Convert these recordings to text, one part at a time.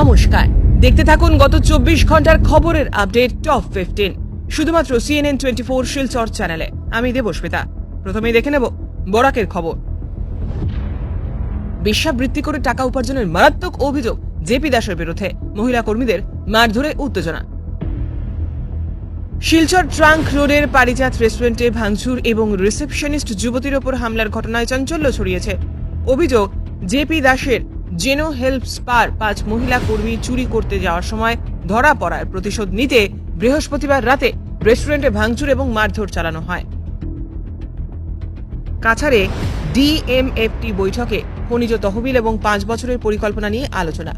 নমস্কার। দেখতে থাকুন গত চব্বিশ ঘণ্টার খবরের আপডেট টপ ফিফটিন শুধুমাত্র সিএনএন টোয়েন্টি ফোর শিলচর চ্যানেলে আমি দেবস্মিতা প্রথমেই দেখে নেব বরাকের খবর। বেশ্যাবৃত্তি করে টাকা উপার্জনের মারাত্মক অভিযোগ জেপি দাসের বিরুদ্ধে, মহিলা কর্মীদের মারধরে উত্তেজনা। শিলচর ট্রাঙ্ক রোডের পারিজাত রেস্টুরেন্টে ভাঙচুর এবং রিসেপশনিস্ট যুবতীর ওপর হামলার ঘটনায় চাঞ্চল্য ছড়িয়েছে। অভিযোগ জেপি দাসের জেনো হেল্প স্পার পাঁচ মহিলা কর্মী চুরি করতে যাওয়ার সময় ধরা পড়ার প্রতিশোধ নিতে বৃহস্পতিবার রাতে রেস্টুরেন্টে ভাঙচুর এবং মারধর চালানো হয়। কাছাড়ে ডিএমএফটি বৈঠকে খনিজ তহবিল এবং পাঁচ বছরের পরিকল্পনা নিয়ে আলোচনা।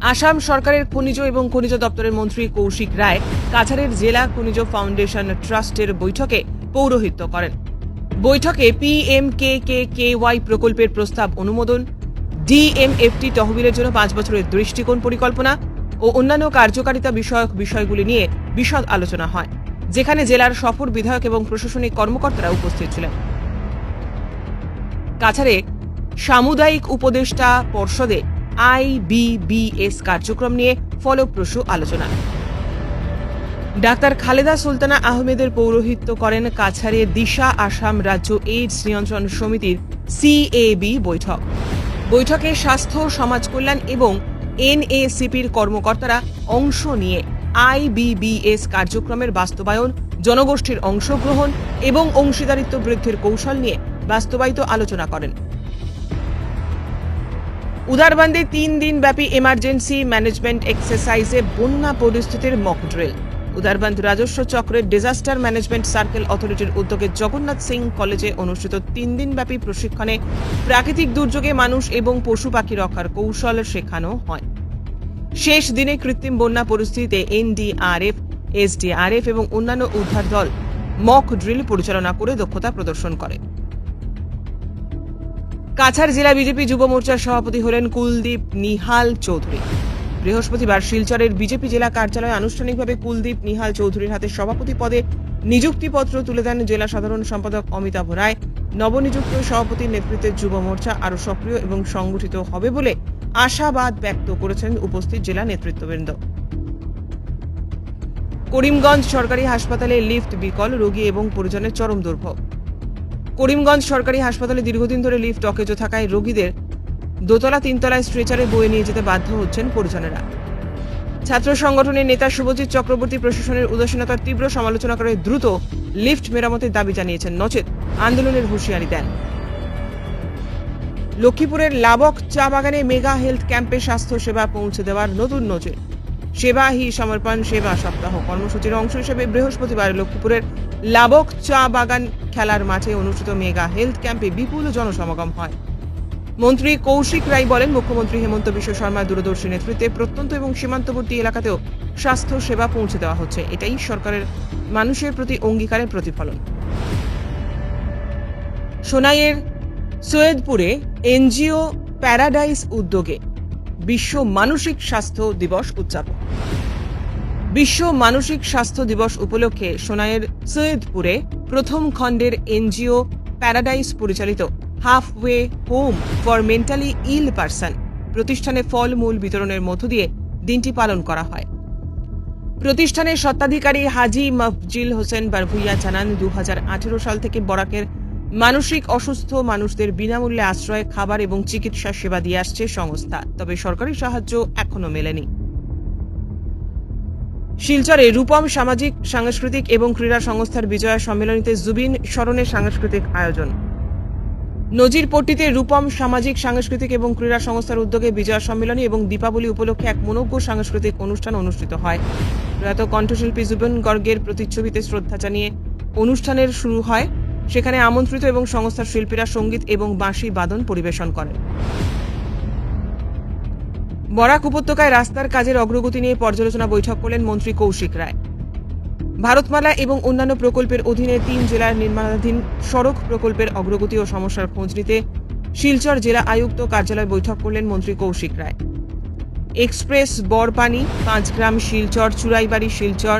আসাম সরকারের খনিজ এবং খনিজ দপ্তরের মন্ত্রী কৌশিক রায় কাছাড়ের জেলা খনিজ ফাউন্ডেশন ট্রাস্টের বৈঠকে পৌরোহিত্য করেন। বৈঠকে পিএম কে কে কে ওয়াই প্রকল্পের প্রস্তাব অনুমোদন ডিএমএফটি তহবিলের জন্য পাঁচ বছরের দৃষ্টিকোণ পরিকল্পনা ও অন্যান্য কার্যকারিতা বিষয়ক বিষয়গুলি নিয়ে বিশদ আলোচনা হয়, যেখানে জেলার সফর বিধায়ক এবং প্রশাসনিক কর্মকর্তারা উপস্থিত ছিলেন। কাছাড়ে সামুদায়িক উপদেষ্টা পর্ষদে আইবিবিএস কার্যক্রম নিয়ে ফলপ্রসূ আলোচনা। ডাক্তার খালেদা সুলতানা আহমেদের পৌরোহিত্য করেন কাছাড়ে দিশা আসাম রাজ্য এইডস নিয়ন্ত্রণ সমিতির সিএবি বৈঠক। বৈঠকে স্বাস্থ্য সমাজ কল্যাণ এবং এনএসিপির কর্মকর্তারা অংশ নিয়ে আইবিবিএস কার্যক্রমের বাস্তবায়ন, জনগোষ্ঠীর অংশগ্রহণ এবং অংশীদারিত্ব বৃদ্ধির কৌশল নিয়ে বাস্তবায়িত আলোচনা করেন। উদারবন্দে তিন দিন ব্যাপী এমার্জেন্সি ম্যানেজমেন্ট এক্সারসাইজে বন্যা পরিস্থিতির মক ড্রিল। উদারবন্দ রাজস্ব চক্রের ডিজাস্টার ম্যানেজমেন্ট সার্কেল অথরিটির উদ্যোগে জগন্নাথ সিং কলেজে অনুষ্ঠিত তিন দিন ব্যাপী প্রশিক্ষণে প্রাকৃতিক দুর্যোগে মানুষ এবং পশু পাখি রক্ষার কৌশল শেখানো হয়। শেষ দিনে কৃত্রিম বন্যা পরিস্থিতিতে এনডিআরএফ, এসডিআরএফ এবং অন্যান্য উদ্ধার দল মক ড্রিল পরিচালনা করে দক্ষতা প্রদর্শন করে। কাছাড় জেলা বিজেপি যুব মোর্চার সভাপতি হলেন কুলদীপ নিহাল চৌধুরী। বৃহস্পতিবার শিলচরের বিজেপি জেলা কার্যালয়ে আনুষ্ঠানিকভাবে কুলদীপ নিহাল চৌধুরীর হাতে সভাপতি পদে নিযুক্তিপত্র তুলে দেন জেলা সাধারণ সম্পাদক অমিতাভ রায়। নবনিযুক্ত সভাপতির নেতৃত্বে যুব মোর্চা আরও সক্রিয় এবং সংগঠিত হবে বলে আশাবাদ ব্যক্ত করেছেন উপস্থিত জেলা নেতৃত্ববৃন্দ। করিমগঞ্জ সরকারি হাসপাতালে লিফট বিকল, রোগী এবং পরিজনের চরম দুর্ভোগ। করিমগঞ্জ সরকারি হাসপাতালে দীর্ঘদিন ধরে লিফট অকেজো থাকায় রোগীদের দোতলা, তিনতলায় স্ট্রেচারে বয়ে নিয়ে যেতে বাধ্য হচ্ছেন পরিজনেরা। ছাত্র সংগঠনের নেতা শুভজিৎ চক্রবর্তী প্রশাসনের উদাসীনতার তীব্র সমালোচনা করে দ্রুত লিফট মেরামতের দাবি জানিয়েছেন নচেত। আন্দোলনের হুঁশিয়ারি দেন। লক্ষ্মীপুরের লাবক চা বাগানে মেগা হেলথ ক্যাম্পে স্বাস্থ্য সেবা পৌঁছে দেওয়ার নতুন নজির। সেবা হি সমর্পণ সেবা সপ্তাহ কর্মসূচির অংশ হিসেবে বৃহস্পতিবার লক্ষ্মীপুরের লাবক চা বাগান খেলার মাঠে অনুষ্ঠিত মেগা হেলথ ক্যাম্পে বিপুল জনসমাগম হয়। মন্ত্রী কৌশিক রায় বলেন, মুখ্যমন্ত্রী হেমন্ত বিশ্ব শর্মার দূরদর্শী নেতৃত্বে প্রত্যন্ত এবং সীমান্তবর্তী এলাকাতেও স্বাস্থ্য সেবা পৌঁছে দেওয়া হচ্ছে। এটাই সরকারের, মানুষের প্রতি অঙ্গীকারের প্রতিফলন। সোনাইয়ের সৈয়দপুরে এনজিও প্যারাডাইস উদ্যোগে বিশ্ব মানসিক স্বাস্থ্য দিবস উদযাপন। বিশ্ব মানসিক স্বাস্থ্য দিবস উপলক্ষে সোনাইয়ের সৈয়দপুরে প্রথম খণ্ডের এনজিও প্যারাডাইস পরিচালিত halfway home for mentally ill person. প্রতিষ্ঠানে ফলমূল বিতরণের মধ্য দিয়ে দিনটি পালন করা হয়। প্রতিষ্ঠানের স্বত্বাধিকারী হাজি মফজিল হোসেন বারভুইয়া জানান দু হাজার আঠেরো সাল থেকে বরাকের মানসিক অসুস্থ মানুষদের বিনামূল্যে আশ্রয়, খাবার এবং চিকিৎসা সেবা দিয়ে আসছে সংস্থা। তবে সরকারি সাহায্য এখনও মেলেনি। শিলচরে রূপম সামাজিক, সাংস্কৃতিক এবং ক্রীড়া সংস্থার বিজয়া সম্মেলনীতে জুবিন স্মরণে সাংস্কৃতিক আয়োজন। নজিরপট্টিতে রূপম সামাজিক, সাংস্কৃতিক এবং ক্রীড়া সংস্থার উদ্যোগে বিজয় সম্মেলনী এবং দীপাবলি উপলক্ষে এক মনোজ্ঞ সাংস্কৃতিক অনুষ্ঠান অনুষ্ঠিত হয়। প্রয়াত কণ্ঠশিল্পী জুবেন গর্গের প্রতিচ্ছবিতে শ্রদ্ধা জানিয়ে অনুষ্ঠানের শুরু হয়। সেখানে আমন্ত্রিত এবং সংস্থার শিল্পীরা সংগীত এবং বাঁশি বাদন পরিবেশন করেন। বরাক উপত্যকায় রাস্তার কাজের অগ্রগতি নিয়ে পর্যালোচনা বৈঠক করলেন মন্ত্রী কৌশিক রায়। ভারতমালা এবং অন্যান্য প্রকল্পের অধীনে তিন জেলার নির্মাণাধীন সড়ক প্রকল্পের অগ্রগতি ও সমস্যার খোঁজ নিতে শিলচর জেলা আয়ুক্ত কার্যালয় বৈঠক করলেন মন্ত্রী কৌশিক রায়। এক্সপ্রেস, বরপানি, পাঁচগ্রাম, শিলচর, চুরাইবাড়ি, শিলচর,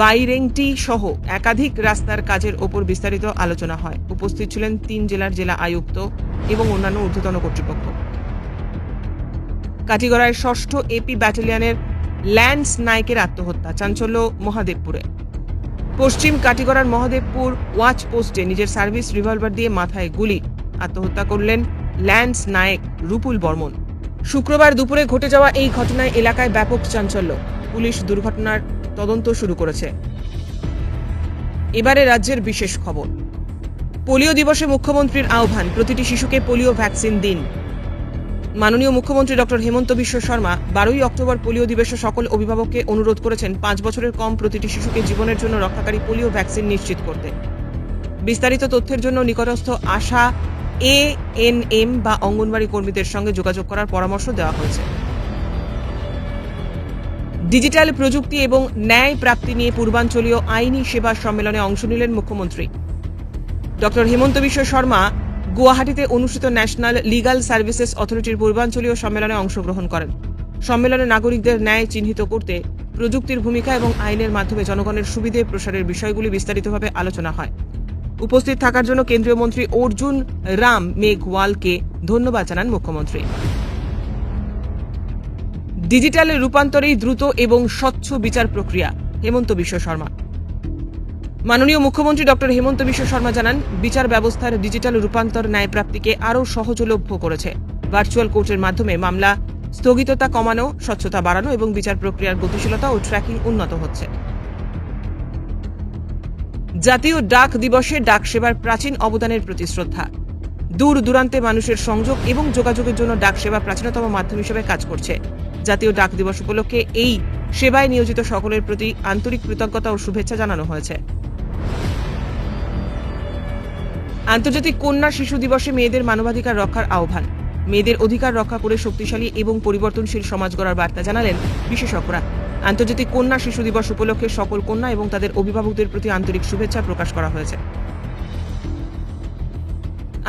বাইরেংটি সহ একাধিক রাস্তার কাজের ওপর বিস্তারিত আলোচনা হয়। উপস্থিত ছিলেন তিন জেলার জেলা আয়ুক্ত এবং অন্যান্য ঊর্ধ্বতন কর্তৃপক্ষ। কাটিগড়ায় ষষ্ঠ এপি ব্যাটালিয়নের ল্যান্স নায়কের আত্মহত্যা, চাঞ্চল্য মহাদেবপুরে। পশ্চিম কাটিগড়ার মহাদেবপুর ওয়াচ পোস্টে নিজের সার্ভিস রিভলভার দিয়ে মাথায় গুলি। আত্মহত্যা করলেন ল্যান্স নায়েক রুপুল বর্মন। শুক্রবার দুপুরে ঘটে যাওয়া এই ঘটনায় এলাকায় ব্যাপক চাঞ্চল্য। পুলিশ দুর্ঘটনার তদন্ত শুরু করেছে। এবারে রাজ্যের বিশেষ খবর। পোলিও দিবসে মুখ্যমন্ত্রীর আহ্বান, প্রতিটি শিশুকে পোলিও ভ্যাকসিন দিন। মাননীয় মুখ্যমন্ত্রী ডক্টর হেমন্ত বিশ্ব শর্মা বারোই অক্টোবর পোলিও দিবসে সকল অভিভাবককে অনুরোধ করেছেন পাঁচ বছরের কম প্রতিটি শিশুকে জীবনের জন্য রক্ষাকারী পোলিও ভ্যাকসিন নিশ্চিত করতে। বিস্তারিত তথ্যের জন্য নিকটস্থ আশা, এ এন এম বা অঙ্গনবাড়ি কর্মীদের সঙ্গে যোগাযোগ করার পরামর্শ দেওয়া হয়েছে। ডিজিটাল প্রযুক্তি এবং ন্যায় প্রাপ্তি নিয়ে পূর্বাঞ্চলীয় আইনি সেবা সম্মেলনে অংশ নিলেন মুখ্যমন্ত্রী। ডক্টর হেমন্ত বিশ্ব শর্মা গুয়াহাটিতে অনুষ্ঠিত ন্যাশনাল লিগাল সার্ভিসেস অথরিটির পূর্বাঞ্চলীয় সম্মেলনে অংশগ্রহণ করেন। সম্মেলনে নাগরিকদের ন্যায় চিহ্নিত করতে প্রযুক্তির ভূমিকা এবং আইনের মাধ্যমে জনগণের সুবিধে প্রসারের বিষয়গুলি বিস্তারিতভাবে আলোচনা হয়। উপস্থিত থাকার জন্য কেন্দ্রীয় মন্ত্রী অর্জুন রাম মেঘওয়ালকে ধন্যবাদ জানান মুখ্যমন্ত্রী। ডিজিটাল রূপান্তরেই দ্রুত এবং স্বচ্ছ বিচার প্রক্রিয়া, হেমন্ত বিশ্ব শর্মা। মাননীয় মুখ্যমন্ত্রী ডক্টর হেমন্ত বিশ্ব শর্মা জানান, বিচার ব্যবস্থার ডিজিটাল রূপান্তর ন্যায়প্রাপ্তিকে আরও সহজলভ্য করেছে। ভার্চুয়াল কোর্টের মাধ্যমে মামলা, স্থগিততা কমানো, স্বচ্ছতা বাড়ানো এবং বিচার প্রক্রিয়ার গতিশীলতা ও ট্র্যাকিং উন্নত হচ্ছে। জাতীয় ডাক দিবসে ডাক সেবার প্রাচীন অবদানের প্রতি শ্রদ্ধা। দূর দূরান্তে মানুষের সংযোগ এবং যোগাযোগের জন্য ডাক সেবা প্রাচীনতম মাধ্যম হিসেবে কাজ করছে। জাতীয় ডাক দিবস উপলক্ষে এই সেবায় নিয়োজিত সকলের প্রতি আন্তরিক কৃতজ্ঞতা ও শুভেচ্ছা জানানো হয়েছে। আন্তর্জাতিক কন্যা শিশু দিবসে মেয়েদের মানবাধিকার রক্ষার আহ্বান। মেয়েদের অধিকার রক্ষা করে শক্তিশালী এবং পরিবর্তনশীল সমাজ গড়ার বার্তা জানালেন বিশেষজ্ঞরা। আন্তর্জাতিক কন্যা শিশু দিবস উপলক্ষে সকল কন্যা এবং তাদের অভিভাবকদের প্রতি আন্তরিক শুভেচ্ছা প্রকাশ করা হয়েছে।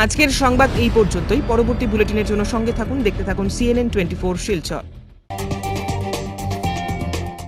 আজকের সংবাদ এই পর্যন্তই। পরবর্তী বুলেটিনের জন্য সঙ্গে থাকুন। দেখতে থাকুন সিএনএন টোয়েন্টি ফোর শিলচর।